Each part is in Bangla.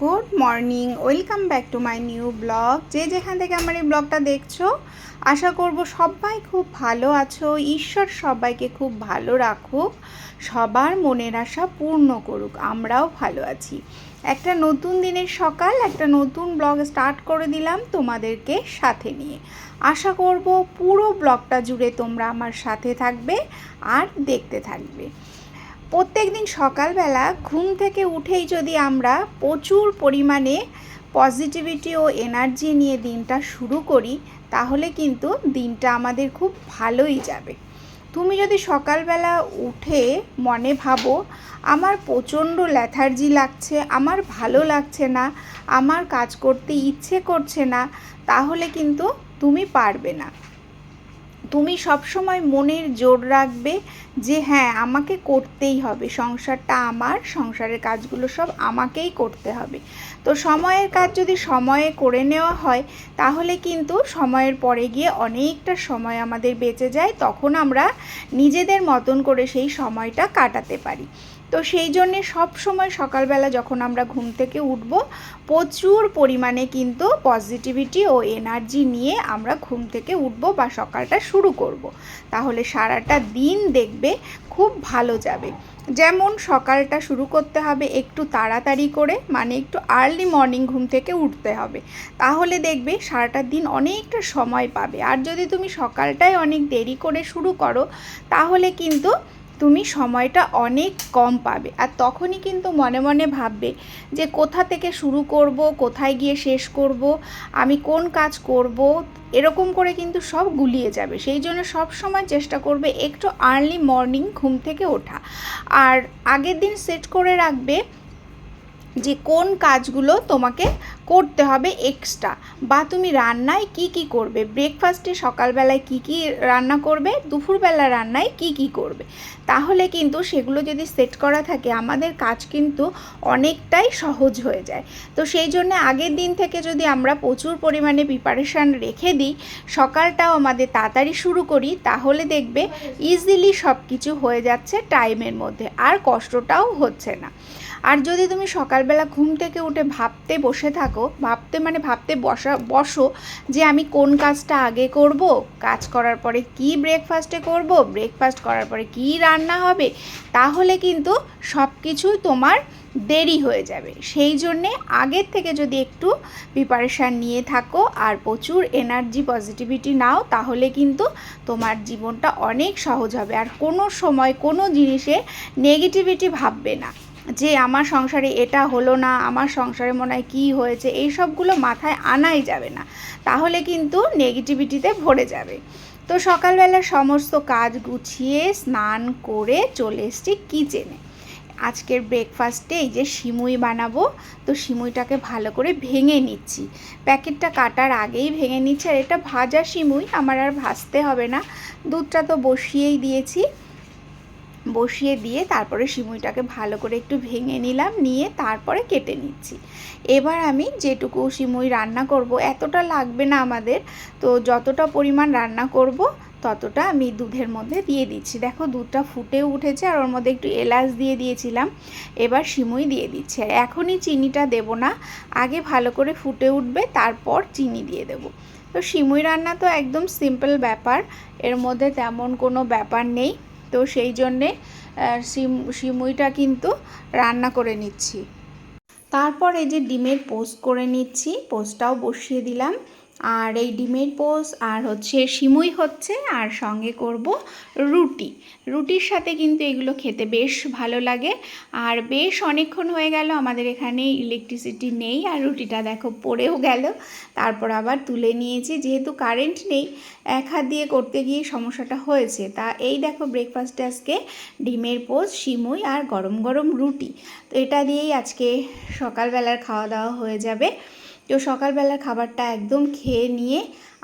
Good morning, welcome back to my new blog. যে যেখান থেকে আমার এই ব্লগটা দেখছ, আশা করব সবাই খুব ভালো আছো। ঈশ্বর সবাইকে খুব ভালো রাখুক, সবার মনের আশা পূর্ণ করুক, আমরাও ভালো আছি। একটা নতুন দিনের সকাল, একটা নতুন ব্লগ স্টার্ট করে দিলাম তোমাদেরকে সাথে নিয়ে। আশা করব পুরো ব্লগটা জুড়ে তোমরা আমার সাথে থাকবে আর দেখতে থাকবে। প্রত্যেক দিন সকালবেলা ঘুম থেকে উঠেই যদি আমরা প্রচুর পরিমাণে পজিটিভিটি ও এনার্জি নিয়ে দিনটা শুরু করি, তাহলে কিন্তু দিনটা আমাদের খুব ভালোই যাবে। তুমি যদি সকালবেলা উঠে মনে ভাবো, আমার প্রচণ্ড ল্যাথার্জি লাগছে, আমার ভালো লাগছে না, আমার কাজ করতে ইচ্ছে করছে না, তাহলে কিন্তু তুমি পারবে না। তুমি সবসময় মনের জোর রাখবে যে হ্যাঁ আমাকে করতেই হবে। সংসারটা আমার, সংসারের কাজগুলো সব আমাকেই করতে হবে। তো সময়ের কাজ যদি সময়ে করে নেওয়া হয়, তাহলে কিন্তু সময়ের পরে গিয়ে অনেকটা সময় আমাদের বেঁচে যায়, তখন আমরা নিজেদের মতন করে সেই সময়টা কাটাতে পারি। তো সেই জন্যে সময় সকালবেলা যখন আমরা ঘুম থেকে উঠব, প্রচুর পরিমাণে কিন্তু পজিটিভিটি ও এনার্জি নিয়ে আমরা ঘুম থেকে উঠব বা সকালটা শুরু করব। তাহলে সারাটা দিন দেখবে খুব ভালো যাবে। যেমন সকালটা শুরু করতে হবে একটু তাড়াতাড়ি করে মানে একটু আর্লি মর্নিং ঘুম থেকে উঠতে হবে। তাহলে দেখবে সারাটা দিন অনেকটা সময় পাবে। আর যদি তুমি সকালটাই অনেক দেরি করে শুরু করো, তাহলে কিন্তু তুমি সময়টা অনেক কম পাবে। আর তখনই কিন্তু মনে মনে ভাববে যে কোথা থেকে শুরু করব, কোথায় গিয়ে শেষ করব, আমি কোন কাজ করব, এরকম করে কিন্তু সব গুলিয়ে যাবে। সেই জন্য সব সময় চেষ্টা করবে একটু আর্লি মর্নিং ঘুম থেকে ওঠা। আর আগের দিন সেট করে রাখবে যে কোন কাজগুলো তোমাকে করতে হবে এক্সট্রা বা তুমি রান্নায় কি কি করবে? ব্রেকফাস্টে সকালবেলায় কি কি রান্না করবে? দুপুরবেলা রান্নায় কি কি করবে? তাহলে কিন্তু সেগুলো যদি সেট করা থাকে, আমাদের কাজ কিন্তু অনেকটাই সহজ হয়ে যায়। তো সেই জন্য আগের দিন থেকে যদি আমরা প্রচুর পরিমাণে প্রিপারেশান রেখে দিই, সকালটাও আমাদের তাড়াতাড়ি শুরু করি, তাহলে দেখবে ইজিলি সব কিছু হয়ে যাচ্ছে টাইমের মধ্যে, আর কষ্টটাও হচ্ছে না। আর যদি তুমি সকালবেলা ঘুম থেকে উঠে ভাবতে বসে থাকো, ভাবতে মানে ভাবতে বসা, বসো যে আমি কোন কাজটা আগে করব, কাজ করার পরে কি ব্রেকফাস্টে করব ব্রেকফাস্ট করার পরে কি রান্না হবে, তাহলে কিন্তু সব কিছুই তোমার দেরি হয়ে যাবে। সেই জন্যে আগের থেকে যদি একটু প্রিপারেশান নিয়ে থাকো আর প্রচুর এনার্জি পজিটিভিটি নাও, তাহলে কিন্তু তোমার জীবনটা অনেক সহজ হবে। আর কোনো সময় কোনো জিনিসে নেগেটিভিটি ভাববে না। যে আমার সংসারে এটা হলো না, আমার সংসারে মনে হয় কী হয়েছে, এই সবগুলো মাথায় আনাই যাবে না। তাহলে কিন্তু নেগেটিভিটিতে ভরে যাবে। তো সকালবেলা সমস্ত কাজ গুছিয়ে স্নান করে চলে এসছি কিচেনে আজকের ব্রেকফাস্টে এই যে সিমুই বানাবো, তো সিমুইটাকে ভালো করে ভেঙে নিচ্ছি। প্যাকেটটা কাটার আগেই ভেঙে নিচ্ছি, আর এটা ভাজা সিমুই, আমার আর ভাজতে হবে না। দুধটা তো বসিয়েই দিয়েছি। বসিয়ে দিয়ে তারপরে সিমুইটাকে ভালো করে একটু ভেঙে নিলাম, নিয়ে তারপরে কেটে নিচ্ছি। এবার আমি যেটুকু সিমুই রান্না করব, এতটা লাগবে না আমাদের, তো যতটা পরিমাণ রান্না করব, ততটা আমি দুধের মধ্যে দিয়ে দিচ্ছি। দেখো দুধটা ফুটে উঠেছে আর ওর মধ্যে একটু এলাচ দিয়ে দিয়েছিলাম, এবার সিমুই দিয়ে দিচ্ছি। এখনই চিনিটা দেব না, আগে ভালো করে ফুটে উঠবে, তারপর চিনি দিয়ে দেব। তো সিমুই রান্না তো একদম সিম্পল ব্যাপার, এর মধ্যে তেমন কোনো ব্যাপার নেই। তো সেই জন্যে সিম, সিমুইটা কিন্তু রান্না করে নিচ্ছি। তারপর এই যে ডিমের পোস্ট করে নিচ্ছি, পোস্টটাও বসিয়ে দিলাম। আর এই ডিমের পোস আর হচ্ছে সিমুই হচ্ছে, আর সঙ্গে করব রুটি। রুটির সাথে কিন্তু এগুলো খেতে বেশ ভালো লাগে। আর বেশ অনেকক্ষণ হয়ে গেল, আমাদের এখানে ইলেকট্রিসিটি নেই, আর রুটিটা দেখো পড়েও গেল। তারপর আবার তুলে নিয়েছি, যেহেতু কারেন্ট নেই, এক হাত দিয়ে করতে গিয়ে সমস্যাটা হয়েছে। তা এই দেখো ব্রেকফাস্টে আজকে ডিমের পোস সিমুই আর গরম গরম রুটি। তো এটা দিয়েই আজকে সকালবেলার খাওয়া দাওয়া হয়ে যাবে। তো সকালবেলার খাবারটা একদম খেয়ে নিয়ে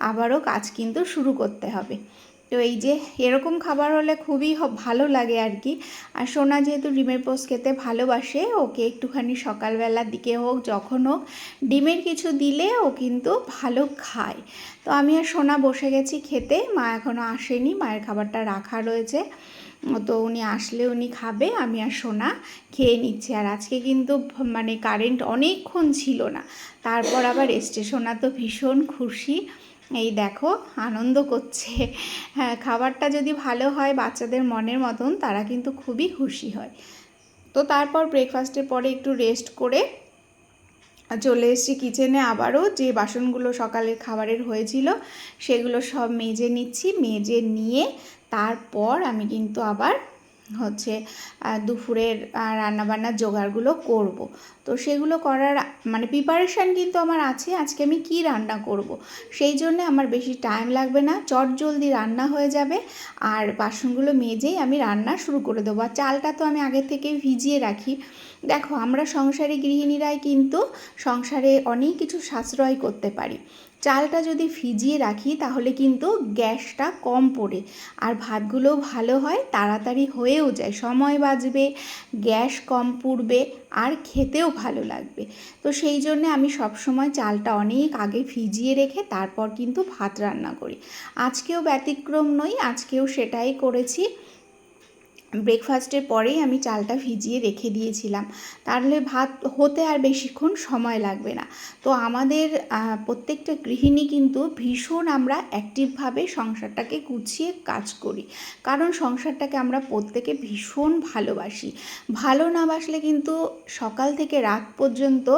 আবারও কাজ কিন্তু শুরু করতে হবে। তো এই যে এরকম খাবার হলে খুবই ভালো লাগে আর কি। আর সোনা যেহেতু ডিমের পোস্ট খেতে ভালোবাসে, ওকে একটুখানি সকালবেলার দিকে হোক, যখন হোক, ডিমের কিছু দিলে ও কিন্তু ভালো খায়। তো আমি আর সোনা বসে গেছি খেতে, মা এখনও আসেনি, মায়ের খাবারটা রাখা রয়েছে। তো উনি আসলে উনি খাবে, আমি আর সোনা খেয়ে নিচ্ছি। আর আজকে কিন্তু মানে কারেন্ট অনেকক্ষণ ছিল না। তারপর আবার এসছে, সোনা তো ভীষণ খুশি। এই দেখো, আনন্দ করছে। হ্যাঁ খাবারটা যদি ভালো হয় বাচ্চাদের মনের মতন, তারা কিন্তু খুবই খুশি হয়। তো তারপর ব্রেকফাস্টের পরে একটু রেস্ট করে চলে এসেছি কিচেনে আবারও। যে বাসনগুলো সকালের খাবারের হয়েছিল, সেগুলো সব মেজে নিচ্ছি। মেজে নিয়ে তারপর আমি কিন্তু আবার হচ্ছে দুপুরের রান্নাবান্নার জোগাড়গুলো করব। তো সেগুলো করার মানে প্রিপারেশান কিন্তু আমার আছে, আজকে আমি কি রান্না করব। সেই জন্য আমার বেশি টাইম লাগবে না, চট জলদি রান্না হয়ে যাবে, আর বাসনগুলো মেজেই আমি রান্না শুরু করে দেবো আর চালটা তো আমি আগে থেকে ভিজিয়ে রাখি দেখো, আমরা সংসারে গৃহিণীরাই কিন্তু সংসারে অনেক কিছু সাশ্রয় করতে পারি চালটা যদি ভিজিয়ে রাখি, তাহলে কিন্তু গ্যাসটা কম পড়ে। আর ভাতগুলোও ভালো হয়, তাড়াতাড়ি হয়েও যায়, সময় বাঁচবে, গ্যাস কম পুড়বে, আর খেতেও ভালো লাগবে। তো সেই জন্যে আমি সবসময় চালটা অনেক আগে ভিজিয়ে রেখে তারপর কিন্তু ভাত রান্না করি। আজকেও ব্যতিক্রম নই, আজকেও সেটাই করেছি। ব্রেকফাস্টের পরেই আমি চালটা ভিজিয়ে রেখে দিয়েছিলাম। তাহলে ভাত হতে আর বেশিক্ষণ সময় লাগবে না। তো আমাদের প্রত্যেকটা গৃহিণী কিন্তু ভীষণ আমরা অ্যাক্টিভভাবে সংসারটাকে গুছিয়ে কাজ করি। কারণ সংসারটাকে আমরা প্রত্যেকে ভীষণ ভালোবাসি। ভালো না বাসলে কিন্তু সকাল থেকে রাত পর্যন্ত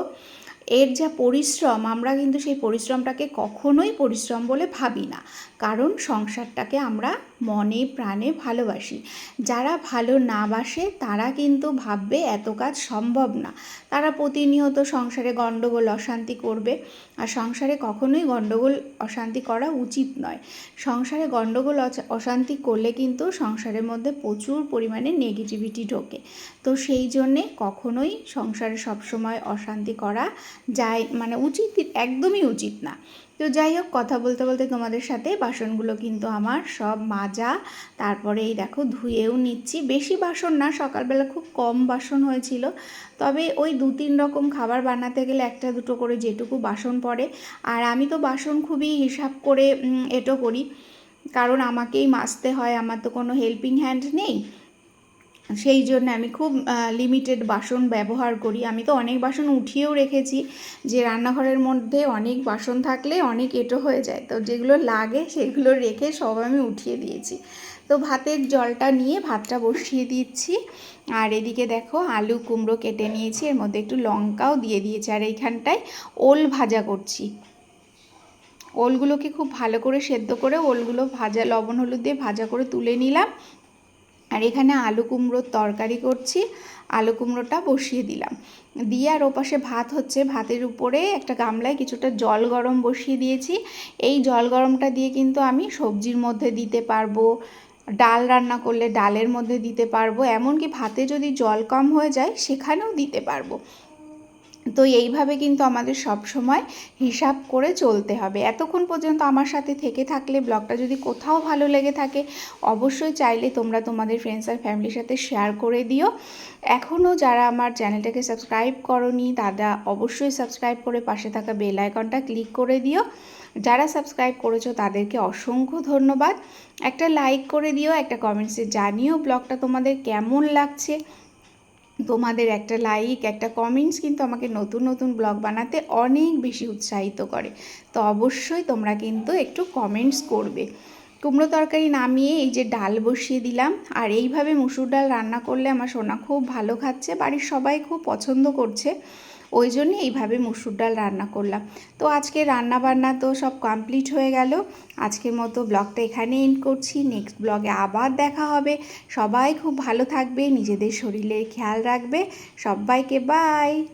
এর যা পরিশ্রম, আমরা কিন্তু সেই পরিশ্রমটাকে কখনোই পরিশ্রম বলে ভাবি না। কারণ সংসারটাকে আমরা মনে প্রাণে ভালোবাসি। যারা ভালো না বাসে, তারা কিন্তু ভাববে এত কাজ সম্ভব না। তারা প্রতিনিয়ত সংসারে গণ্ডগোল, অশান্তি করবে। আর সংসারে কখনোই গণ্ডগোল, অশান্তি করা উচিত নয়। সংসারে গণ্ডগোল অশান্তি করলে কিন্তু সংসারের মধ্যে প্রচুর পরিমাণে নেগেটিভিটি ঢোকে। তো সেই জন্যে কখনোই সংসারে সবসময় অশান্তি করা যায় মানে উচিত, একদমই উচিত না। তো যাই হোক, কথা বলতে বলতে তোমাদের সাথে বাসনগুলো কিন্তু আমার সব মাজা। তারপরে এই দেখো, ধুয়েও নিচ্ছি। বেশি বাসন না, সকালবেলা খুব কম বাসন হয়েছিল। তবে ওই দু তিন রকম খাবার বানাতে গেলে একটা দুটো করে যেটুকু বাসন পড়ে। আর আমি তো বাসন খুবই হিসাব করে এটো করি। কারণ আমাকেই মাজতে হয়, আমার তো কোনো হেল্পিং হ্যান্ড নেই। সেই জন্য আমি খুব লিমিটেড বাসন ব্যবহার করি। আমি তো অনেক বাসন উঠিয়েও রেখেছি যে রান্নাঘরের মধ্যে অনেক বাসন থাকলে অনেক এটো হয়ে যায়। তো যেগুলো লাগে সেগুলো রেখে সব আমি উঠিয়ে দিয়েছি। তো ভাতের জলটা নিয়ে ভাতটা বসিয়ে দিচ্ছি। আর এদিকে দেখো আলু কুমড়ো কেটে নিয়েছি, এর মধ্যে একটু লঙ্কাও দিয়ে দিয়েছি। আর এইখানটায় ওল ভাজা করছি। ওলগুলোকে খুব ভালো করে সেদ্ধ করে ওলগুলো ভাজা, লবণ, হলুদ দিয়ে ভাজা করে তুলে নিলাম। আর এখানে আলু কুমড়োর তরকারি করছি, আলু কুমড়োটা বসিয়ে দিলাম। দিয়ে আর ওপাশে ভাত হচ্ছে, ভাতের উপরে একটা গামলায় কিছুটা জল গরম বসিয়ে দিয়েছি। এই জল গরমটা দিয়ে কিন্তু আমি সবজির মধ্যে দিতে পারব, ডাল রান্না করলে ডালের মধ্যে দিতে পারব, এমনকি ভাতে যদি জল কম হয়ে যায় সেখানেও দিতে পারব। তো এইভাবে কিন্তু আমাদের সব সময় হিসাব করে চলতে হবে। এতক্ষণ পর্যন্ত আমার সাথে থেকে থাকলে, ব্লগটা যদি কোথাও ভালো লেগে থাকে, অবশ্যই চাইলে তোমরা তোমাদের ফ্রেন্ডস আর ফ্যামিলির সাথে শেয়ার করে দিও। এখনও যারা আমার চ্যানেলটাকে সাবস্ক্রাইব করনি দাদা অবশ্যই সাবস্ক্রাইব করে পাশে থাকা বেল আইকনটা ক্লিক করে দিও। যারা সাবস্ক্রাইব করেছ, তাদেরকে অসংখ্য ধন্যবাদ। একটা লাইক করে দিও, একটা কমেন্টসে জানিও ব্লগটা তোমাদের কেমন লাগছে। তোমাদের একটা লাইক একটা কমেন্টস কিন্তু আমাকে নতুন নতুন ব্লগ বানাতে অনেক বেশি উৎসাহিত করে। তো অবশ্যই তোমরা কিন্তু একটু কমেন্টস করবে। কুমড়ো তরকারি নামিয়ে এই যে ডাল বসিয়ে দিলাম, আর এইভাবে মুসুর ডাল রান্না করলে আমার সোনা খুব ভালো খাচ্ছে, বাড়ির সবাই খুব পছন্দ করছে। ওই জন্যে এইভাবে মুসুর ডাল রান্না করলাম। তো আজকে রান্না বান্না তো সব কমপ্লিট হয়ে গেল। আজকের মতো ব্লগটা এখানে এন্ড করছি। নেক্সট ব্লগে আবার দেখা হবে। সবাই খুব ভালো থাকবে, নিজেদের শরীরের খেয়াল রাখবে। সবাইকে বাই